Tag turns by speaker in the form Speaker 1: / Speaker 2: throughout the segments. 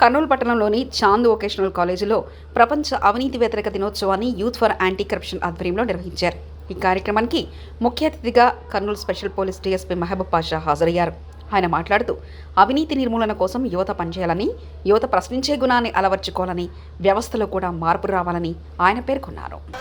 Speaker 1: కర్నూలు పట్టణంలోని చాంద్ వొకేషనల్ కాలేజీలో ప్రపంచ అవినీతి వ్యతిరేక దినోత్సవాన్ని యూత్ ఫర్ యాంటీ కరప్షన్ ఆధ్వర్యంలో నిర్వహించారు. ఈ కార్యక్రమానికి ముఖ్య అతిథిగా Kurnool special police DSP Mahaboob Pasha హాజరయ్యారు. ఆయన మాట్లాడుతూ అవినీతి నిర్మూలన కోసం యువత పనిచేయాలని యువత ప్రశ్నించే గుణాన్ని అలవర్చుకోవాలని వ్యవస్థలో కూడా మార్పు రావాలని ఆయన పేర్కొన్నారు
Speaker 2: మా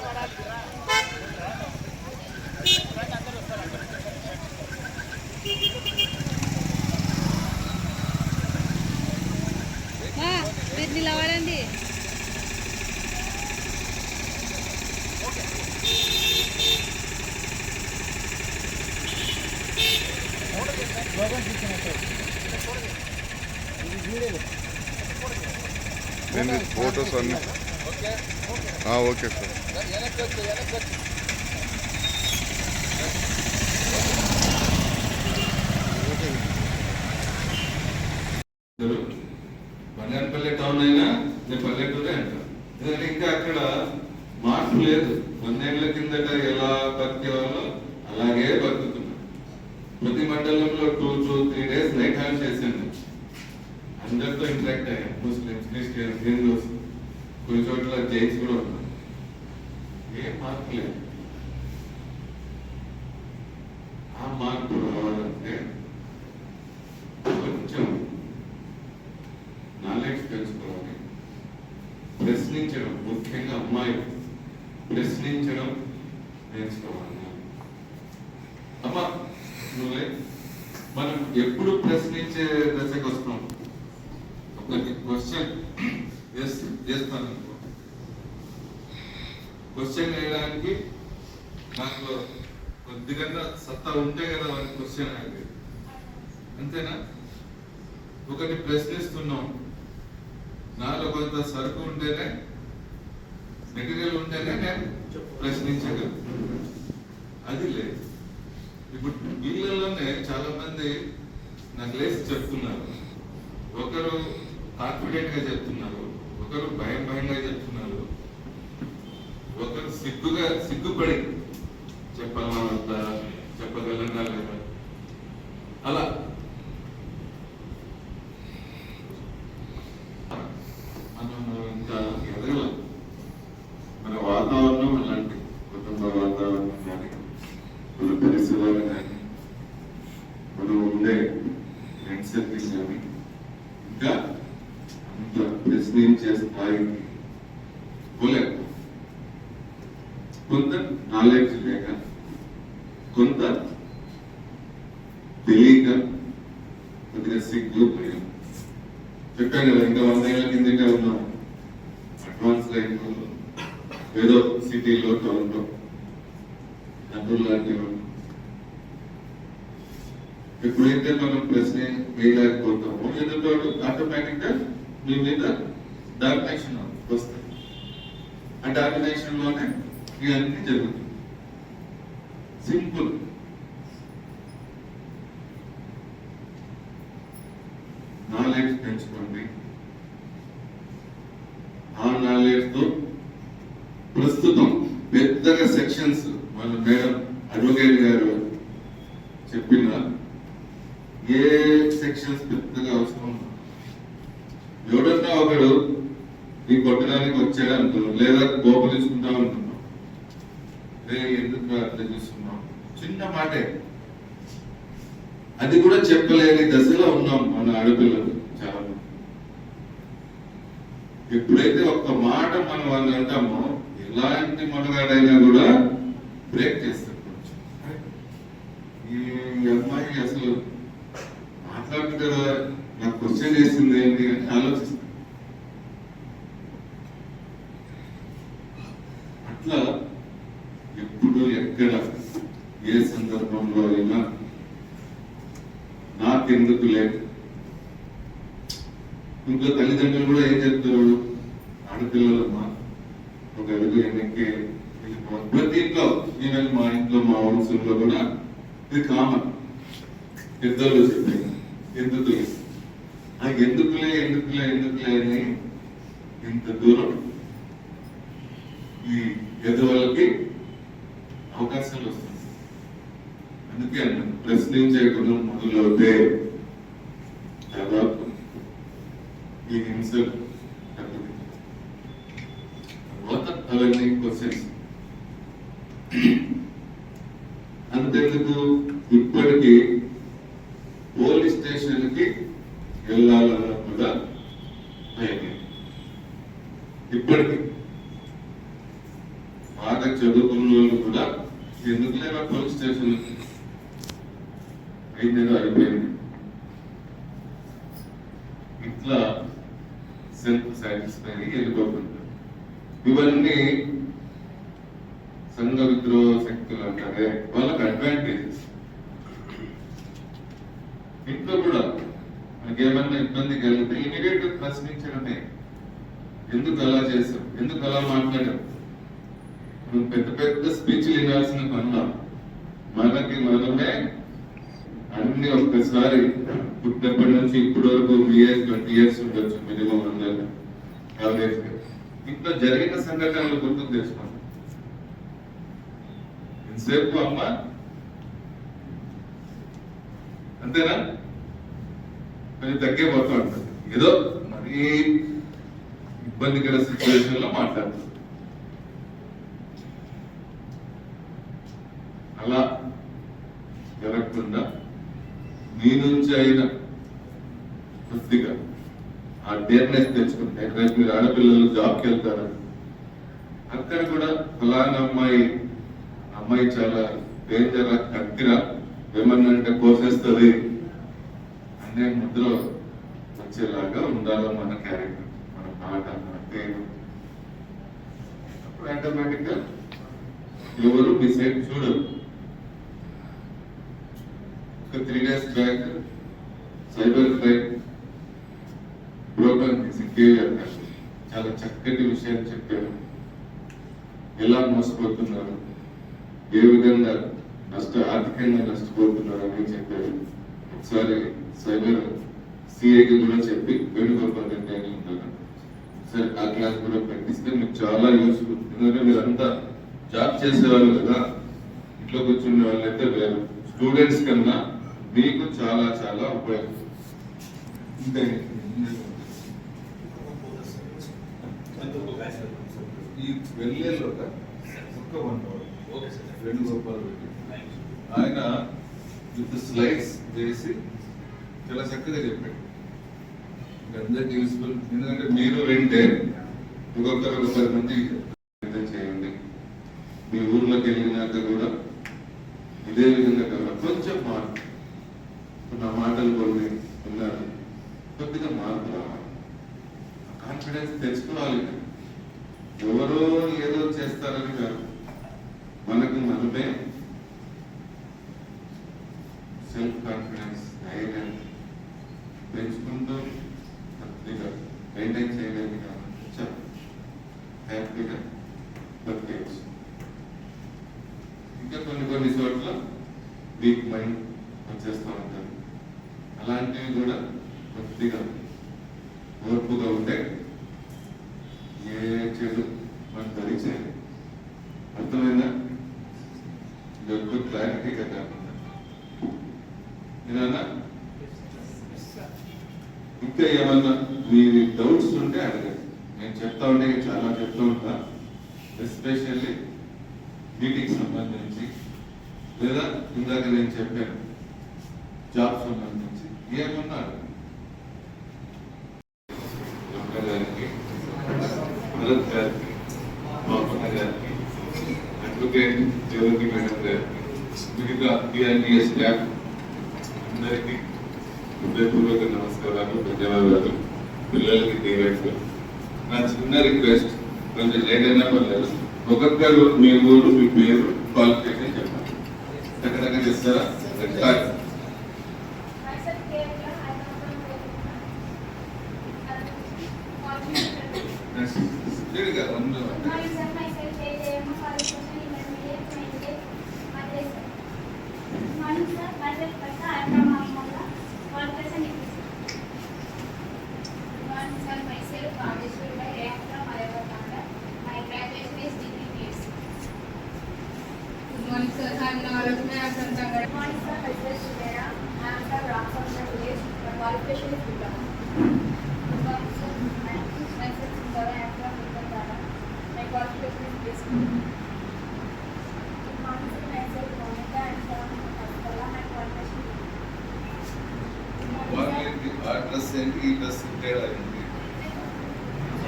Speaker 2: మీరు నిలబడండి
Speaker 3: ఫోటోస్ అన్ని. ఆ, ఓకే సార్
Speaker 4: బంగారపల్లి టౌన్ అయినా నేను పల్లెటూరే అంట ఎందుకంటే ఇంకా అక్కడ మార్పు లేదు వందేళ్ళ కిందట ఎలా బతికేవాళ్ళో అలాగే బతుకుతున్నారు ప్రతి మండలంలో two two three days night halt చేశాను అందరితో ఇంటరాక్ట్ అయ్యాను ముస్లిమ్స్ క్రిస్టియన్స్ హిందూస్ కొన్ని చోట్ల జైన్స్ కూడా ఉన్నారు. ఏం మార్పు లేదు ఆ మార్పు రావాలంటే కొంచెం నాలెడ్జ్ తెలుసుకోవాలి ప్రశ్నించడం ముఖ్యంగా అమ్మాయి ప్రశ్నించడం నేర్చుకోవాలి అమ్మా నువ్వే మనం ఎప్పుడు ప్రశ్నించే దశకు వస్తాం ఒక క్వశ్చన్ చేస్తాను క్వశ్చన్ వేయడానికి నాకు కొద్దిగా సత్తా ఉంటే కదా వారి క్వశ్చన్ అనేది అంతేనా? ఒకటి ప్రశ్నిస్తున్నాం. నాలో కొంత సరుకు ఉంటేనే మెటీరియల్ ఉంటేనే నేను ప్రశ్నించగలను. అది లేదు. ఇప్పుడు వీళ్ళలోనే చాలా మంది నాకు లేసి చెప్తున్నారు. ఒకరు కాన్ఫిడెంట్గా చెప్తున్నారు. ఒకరు భయం భయంగా చెప్తున్నారు. ఒకరు సిగ్గుగా సిగ్గుపడి చెప్పాలా వద్దా చెప్పగలనా లేదా అలా మనం ఇంకా ఎదగలం మన వాతావరణం అలాంటి కుటుంబ వాతావరణం కానీ మన పరిసరాలు కానీ మనం ఉండే ఫ్రెండ్ సర్కిల్ కానీ ఇంకా అంత ప్రశ్నించే స్థాయికి పోలేము కొంత నాలెడ్జ్ లేక కొంత తెలియక కొద్దిగా సిగ్గు భయం చెప్పాను కదా ఇంకా వంద ఏళ్ళ కిందటే ఉన్నాం అడ్వాన్స్ లైఫ్ ఏదో సిటీలో టౌన్లో నటులు లాంటి వాళ్ళు ఎప్పుడైతే మనం ప్రశ్న వేయలేకపోతామో ఎదుటోడు ఆటోమేటిక్గా మీ మీద డామినేషన్ వస్తాయి ఆ డామినేషన్లోనే ఇవన్నీ జరుగుతుంది సింపుల్ నాలెడ్జ్ పెంచుకోండి. ఆ నాలెడ్జ్తో ప్రస్తుతం పెద్దగా సెక్షన్స్ మన మేడం అడ్వకేట్ గారు చెప్పిన ఏ సెక్షన్స్ పెద్దగా అవసరం లేదు. ఎవడన్నా ఒకడు నీ కొట్టడానికి వచ్చాడు అంటున్నాం లేదా గోపలించుకుంటా అంటున్నాం రే ఎందుకు అట్లా చూస్తున్నాం? చిన్న మాటే. అది కూడా చెప్పలేని దశలో ఉన్నాం మన ఆడపిల్లలు చాలా మంది. ఎప్పుడైతే ఒక్క మాట మనం వాళ్ళు అంటామో ఎలాంటి మనగాడైనా కూడా బ్రేక్ చేస్తారు ఈ అమ్మాయి అసలు మాట్లాడుతుంది కదా నాకు క్వశ్చన్ చేసింది ఏంటి అని ఆలోచిస్తాను అట్లా ఎప్పుడు ఎక్కడ ఏ సందర్భంలో అయినా నాకెందుకు లేదు ఇంట్లో తల్లిదండ్రులు కూడా ఏం చెప్తారు? ఆడపిల్లలమ్మా ఒక అడుగు వెనక్కి వెళ్ళిపోవాలి. ప్రతి ఇంట్లో ఈవెన్ మా ఇంట్లో మా వంశంలో కూడా ఇది కామన్ ఇద్దరు చెప్పారు ఎందుకు ఆ ఎందుకులే ఎందుకులే ఎందుకులే అని ఇంత దూరం ఈ ఎదువలకి అవకాశాలు వస్తాయి అందుకే అన్నాను ప్రశ్నించే గుణం మొదలవుతే అంతేందుకు ఇప్పటికీ పోలీస్ స్టేషన్కి వెళ్ళాలన్నా కూడా భయమే ఇప్పటికీ బాగా చదువుకున్న వాళ్ళు కూడా ఎందుకు లేదా పోలీస్ స్టేషన్ అయితేదో అయిపోయింది ఇట్లా సెల్ఫ్ సాటిస్ఫై వెళ్ళిపోతుంటారు ఇవన్నీ సంఘ విద్రోహ అదే వాళ్ళకి అడ్వాంటేజెస్ ఇంట్లో కూడా మనకి ఏమన్నా ఇబ్బంది కలిగితే ఇమీడియట్గా ప్రశ్నించడమే. ఎందుకు అలా చేసాం ఎందుకు అలా మాట్లాడాం మనం పెద్ద పెద్ద స్పీచ్లు వినాల్సిన పనులు? మనకి మనమే అన్ని ఒక్కసారి పుట్టినప్పటి నుంచి ఇప్పటి వరకు ఇయర్స్ ట్వంటీ ఇయర్స్ ఉండొచ్చు మినిమం అందరూ ఇంట్లో జరిగిన సంఘటనలు గుర్తుకు తెచ్చుకోండి. సేపు అమ్మ. అంతేనా? కొంచెం తగ్గే పోతూ ఉంటుంది. ఏదో మరీ ఇబ్బందికర సిచ్యువేషన్లో మాట్లాడుతుంది. అలా జరగకుండా మీ నుంచి అయిన కొద్దిగా ఆ డేర్నెస్ తెచ్చుకుంటే రేపు మీరు ఆడపిల్లలు జాబ్కి వెళ్తారు? అక్కడ కూడా ఫలానా అమ్మాయి అమ్మాయి చాలా డేంజర్ కత్తిరా ఏమన్నా కోసేస్తుంది అనే ముద్ర వచ్చేలాగా ఉండాలి మన క్యారెక్టర్ మన మాట మన పేరు. అప్పుడు ఆటోమేటిక్గా ఎవరు డిసైడ్ చూడరు. ఒక three days back cyber crime broker KVR గారు చాలా చక్కటి విషయాలు చెప్పారు. ఎలా మోసపోతున్నారు? ఏ విధంగా నష్ట ఆర్థికంగా నష్టపోతున్నారు అని చెప్పారు ఒకసారి సైబర్ సిఐకి కూడా చెప్పి వేణుగోపాల్ అని ఉంటారు సరే ఆ క్లాస్ కూడా పెట్టిస్తే మీకు చాలా యూస్ఫుల్ ఎందుకంటే మీరంతా జాబ్ చేసేవాళ్ళు కదా. ఇంట్లో కూర్చునే వాళ్ళైతే వేరు. స్టూడెంట్స్ కన్నా మీకు చాలా చాలా ఉపయోగం. ఈ వెళ్ళేలో ఒక్క వన్ వేణుగోపాల్ రెడ్డి ఆయన విత్ స్లైడ్స్ చేసి చాలా చక్కగా చెప్పాడు. అందరికి యూస్ఫుల్ ఎందుకంటే మీరు వింటే ఒక్కొక్కరు ఒక పది మంది చేయండి. మీ ఊర్లోకి వెళ్ళినాక కూడా ఇదే విధంగా కొంచెం మార్పు. నా మాటలు కొన్ని విన్నారు కొద్దిగా మార్పు రావాలి. కాన్ఫిడెన్స్ తెచ్చుకోవాలి. ఎవరో ఏదో చేస్తారని కాదు. మనకు మనమే సెల్ఫ్ కాన్ఫిడెన్స్ ధైర్యం పెంచుకుంటూ హ్యాపీగా మెయింటైన్ చేయడానికి కొంచెం హ్యాపీగా బతికేయచ్చు ఇంకా కొన్ని కొన్ని చోట్ల వీక్ మైండ్ వచ్చేస్తూ ఉంటారు అలాంటివి కూడా కొద్దిగా ఓర్పుగా ఉంటే ఏ చెడు మనకు ధరించే అర్థమైందా ఇది ఒక క్లారిటీగా కాకుండా ఏదన్నా ఇంకా ఏమన్నా మీ డౌట్స్ ఉంటే అడగండి నేను చెప్తా ఉంటే చాలా చెప్తూ ఉంటా ఎస్పెషల్లీ మీటింగ్ సంబంధించి లేదా ఇందాక నేను చెప్పాను జాబ్ సంబంధించి ఏమన్నా అడగండి. గారికి భరత్ గారికి పాపన్న గారికి అడ్వకేట్ జ్యోతి మేడం గారికి మిగతా టిఆర్టీఎస్ స్టాఫ్ అందరికీ హృదయపూర్వక నమస్కారాలు ధన్యవాదాలు పిల్లలకి దీవెట్లు నా చిన్న రిక్వెస్ట్ కొంచెం లేట్ అయినా పర్లేదు. ఒక్కొక్కరు మీ ఊరు మీ పేరు క్వాలిఫికేషన్ చెప్పండి. ఎక్కడెక్కడ చేస్తారా?
Speaker 5: Recently, the Sintel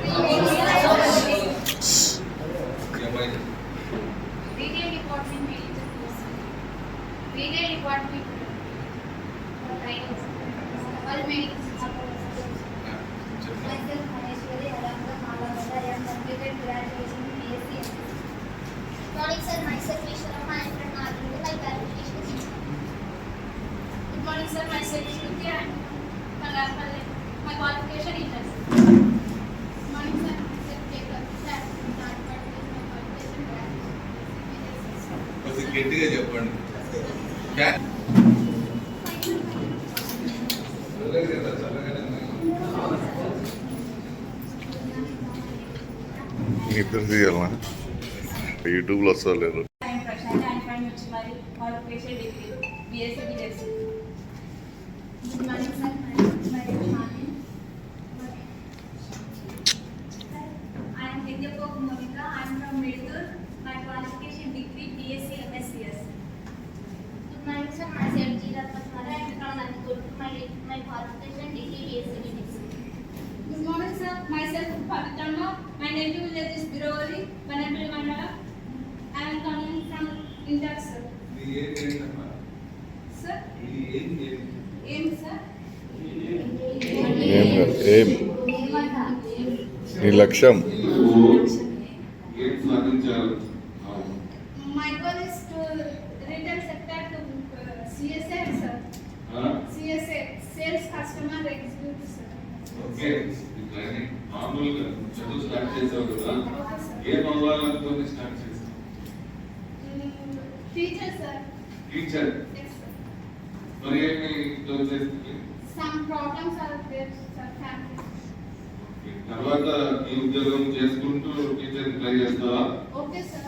Speaker 5: identity.
Speaker 4: గట్టిగా చెప్పండి.
Speaker 3: ఇద్దరు తీయాలనా? యూట్యూబ్లో వస్తలేరు
Speaker 5: ఆయన ప్రశాంత్ ఆయన పైన వచ్చి మరి qualification degree BSc BSc
Speaker 2: good morning sir my name morning
Speaker 5: I am Vidyapok Monica. I am from Medur. My qualification degree BSc MSCS.
Speaker 2: Good morning sir myself jeera పస్మారా and from Nandikot my my qualification degree BSc degree
Speaker 5: Good morning, sir. Myself Pavitamma. My native village is Birovali, Vanapalli Mandala. I am coming from India, sir. Sir,
Speaker 4: ఏం
Speaker 3: కాదు, ఏం నీ లక్ష్యం
Speaker 5: Mm, Teacher, sir.
Speaker 4: Teacher
Speaker 5: Yes, sir.
Speaker 4: మరి ఏమి ఇట్లా చేస్తుంది
Speaker 5: Some problems are there, sir, family.
Speaker 4: తర్వాత ఈ ఉద్యోగం చేసుకుంటూ టీచర్ ట్రై చేస్తావా
Speaker 5: Okay, sir.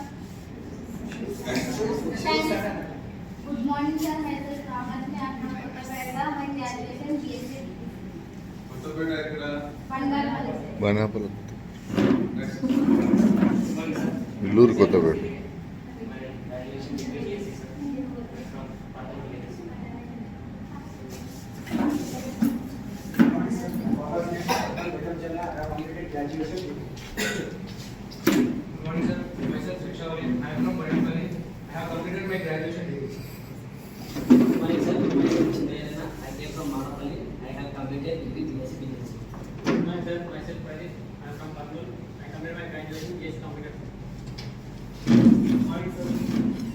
Speaker 2: Good morning sir myself Ramalakshmi I from Kothapeta my graduation BSc
Speaker 4: Kothapeta ఎక్కడ
Speaker 2: Bangarapalli sir
Speaker 3: బనాపల
Speaker 4: next
Speaker 3: Illur Kothapeta
Speaker 6: Good morning, sir. Myself Srikshavali. I am from Madhupalli. I have completed my graduation degree.
Speaker 7: Myself, myself Chinayana. I came from Madapalli. I have completed degree BSc Business.
Speaker 6: Myself, myself Pradeep. I am from Kurnool. I completed my graduation BSc Computer Morning, sir.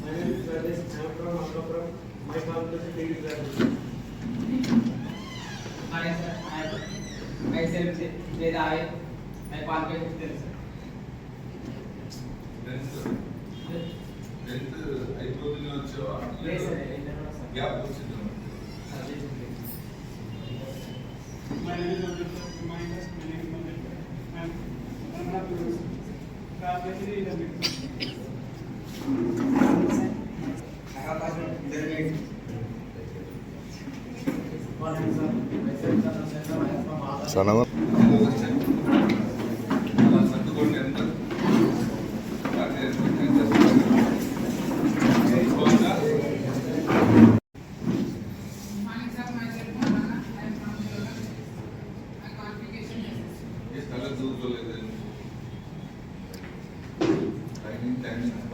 Speaker 6: My name is Pradesh. I am from Ampapuram. My qualification degree graduation.
Speaker 7: My
Speaker 6: name
Speaker 4: termino.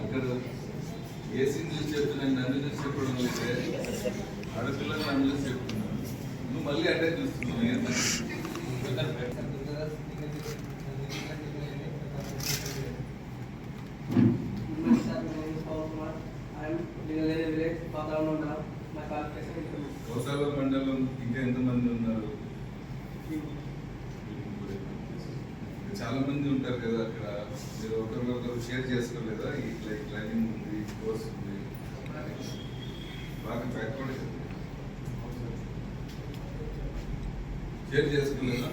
Speaker 4: ఇక్కడ AC చూసి చెప్తున్నాను నన్ను చూసి చెప్పడం అయితే ఆడపిల్లలు నన్ను చూసి చెప్తున్నాను నువ్వు మళ్ళీ అటే చూస్తున్నావు ఏంటంటే
Speaker 7: Good morning, sir. My name is Pawan Kumar. I am living in village, Pataram Mandala. My qualification is intermediate.
Speaker 4: కోసాల మండలం ఇంకా ఎంతమంది ఉన్నారు చాలా మంది ఉంటారు కదా అక్కడ మీరు డిసైడ్ చేసుకోలేదా ఇట్లా ఈ ట్రైనింగ్ ఉంది కోర్స్ ఉంది. బాగా బ్యాక్వర్డ్ షేర్ చేసుకోలేదా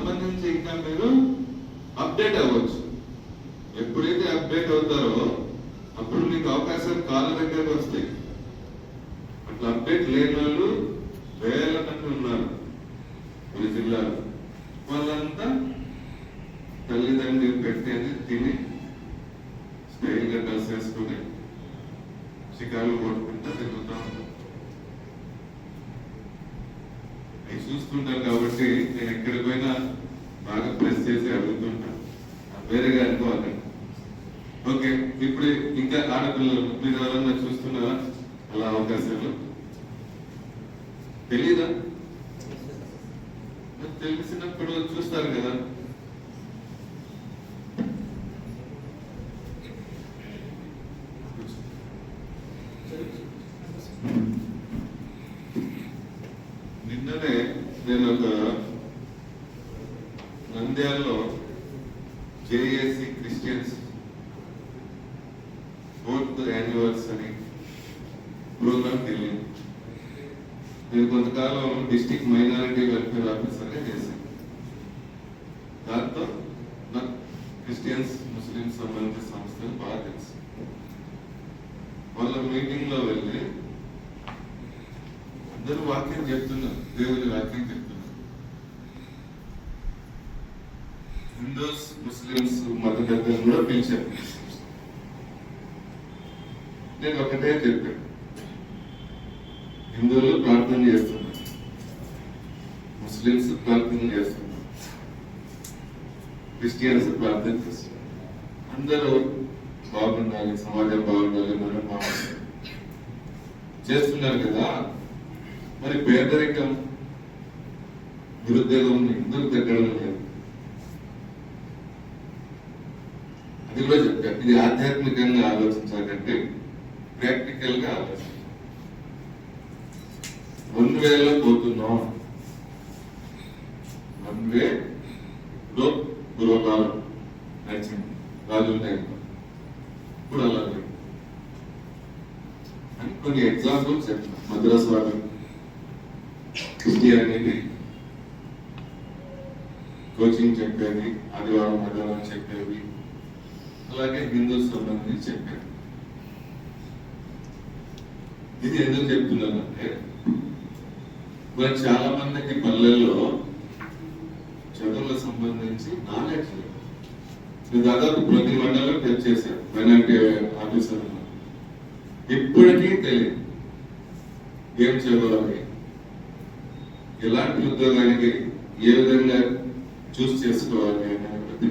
Speaker 4: సంబంధించి ఇంకా మీరు అప్డేట్ అవ్వచ్చు. ఎప్పుడైతే అప్డేట్ అవుతారో అప్పుడు మీకు అవకాశం కాళ్ళ దగ్గరకు వస్తాయి. అట్లా అప్డేట్ లేని వాళ్ళు వేల మంది ఉన్నారు ఈ జిల్లాలో. వాళ్ళంతా తల్లిదండ్రులు పెట్టేది తిని స్టైల్గా డ్రెస్ వేసుకుని చికాలు కొట్టుకుంటా తిరుగుతా ఉంటాం అవి చూస్తుంటారు కాబట్టి నేను ఎక్కడికి పోయినా చేసి అడుగుతుంటాను వేరేగా అనుకోవాలి ఓకే ఇప్పుడు ఇంకా ఆడపిల్లలు మీరు ఎవరన్నా చూస్తున్నారా? అలా అవకాశాలు? తెలీదా. తెలిసినప్పుడు చూస్తారు కదా నిన్ననే నేను ఒక నంద్యాలలో JAC Christians fourth anniversary programme వెళ్ళింది నేను కొంతకాలం డిస్టిక్ మైనారిటీ వెల్ఫేర్ ఆఫీసర్గా చేశాను దాంతో నాకు క్రిస్టియన్స్ ముస్లిమ్స్ సంబంధించిన సంస్థలు బాగా తెలుసు వాళ్ళ మీటింగ్లో వెళ్ళి అందరూ వాక్యం చెప్తున్నారు. దేవుని వాక్యం చెప్తున్నారు. హిందూస్ ముస్లిమ్స్ మత పెద్దలు కూడా పిలిచారు. నేను ఒకటే చెప్పాను. హిందువులు ప్రార్థన చేస్తున్నారు. ముస్లిమ్స్ ప్రార్థన చేస్తున్నారు. క్రిస్టియన్స్ ప్రార్థన చేస్తున్నారు. అందరూ బాగుండాలి సమాజం బాగుండాలి మనం బాగుండాలి. చేస్తున్నారు కదా. మరి పేదరికం నిరుద్యోగం ఎందుకు తగ్గడం లేదు? అది కూడా చెప్పారు. ఇది ఆధ్యాత్మికంగా ఆలోచించాలంటే ప్రాక్టికల్గా ఆలోచించాలి. వన్ వేలో పోతున్నాం. వన్ వే ఇప్పుడు పూర్వకాలం నడిచింది. రాజుల టైంలో. ఇప్పుడు అలాగే అని కొన్ని ఎగ్జాంపుల్స్ చెప్తాను మద్రాస్ వాళ్ళు క్రిస్టియానిటీ కోచింగ్ చెప్పేది ఆదివారం ఆదివారం చెప్పేవి అలాగే హిందూ సంబంధించి చెప్పేది ఇది ఎందుకు చెప్తున్నానంటే మరి చాలా మందికి పల్లెల్లో చదువులకు సంబంధించి నాలెడ్జ్ లేదు. నేను దాదాపు ప్రతి మండలం టచ్ చేశాను మైనార్టీ ఆఫీసర్ ఇప్పటికీ తెలియదు. ఏం చదవాలి ఎలాంటి ఉద్యోగానికి ఏ విధంగా చూస్ చేసుకోవాలి అనేది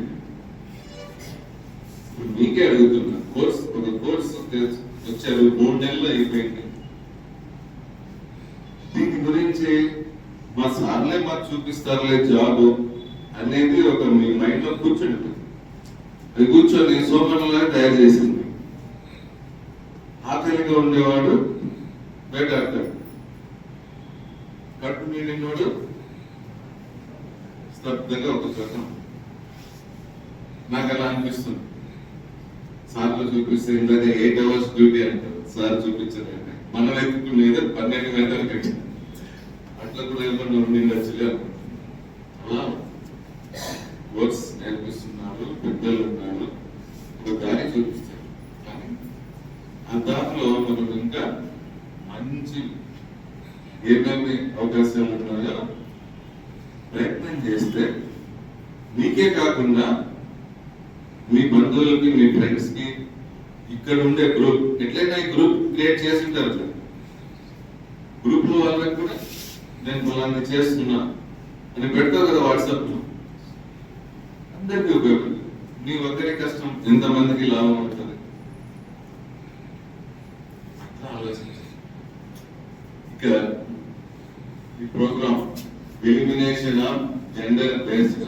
Speaker 4: మీకే అడుగుతున్నా. కోర్స్ ఒక కోర్స్ వచ్చారు మూడు నెలలు అయిపోయింది. దీని గురించి మా సార్లే మాకు చూపిస్తారులే జాబ్ అనేది ఒక మీ మైండ్లో కూర్చుంటుంది. అది కూర్చొని సోమరులా తయారు చేసింది. ఆకలిగా ఉండేవాడు వేటాడతాడు కడుపు నిండినోడు స్తబ్దంగా ఒక చోట. నాకు అలా అనిపిస్తుంది. సార్లు చూపిస్తే ఇందాక ఎయిట్ అవర్స్ డ్యూటీ అంటారు. సార్ చూపించారు మనం మన వైపు మీద పన్నెండు గంటలు కట్టి అట్లా కూడా ఏమన్నా ఉండిండొచ్చులే అలా. కోర్స్ నేర్పిస్తున్నారు పెద్దలు ఉన్నారు ఒక దారి చూపిస్తారు కానీ దాంట్లో దారిలో మనం ఇంకా మంచి ఏమేమి అవకాశాలు ఉన్నాయో ప్రయత్నం చేస్తే మీకే కాకుండా మీ బంధువులకి మీ ఫ్రెండ్స్కి ఇక్కడ ఉండే గ్రూప్ ఎట్లయినా ఈ గ్రూప్ క్రియేట్ చేసి ఉంటారు సార్. గ్రూప్ వాళ్ళకి కూడా నేను ఫలాన్ని చేస్తున్నా అని పెడతావు కదా వాట్సాప్ అందరికీ ఉపయోగం నీ ఒక్కరి కష్టం ఎంతమందికి లాభం అవుతుంది అట్లా ఆలోచించాలి ఇక్కడ ఈ programme elimination of gender based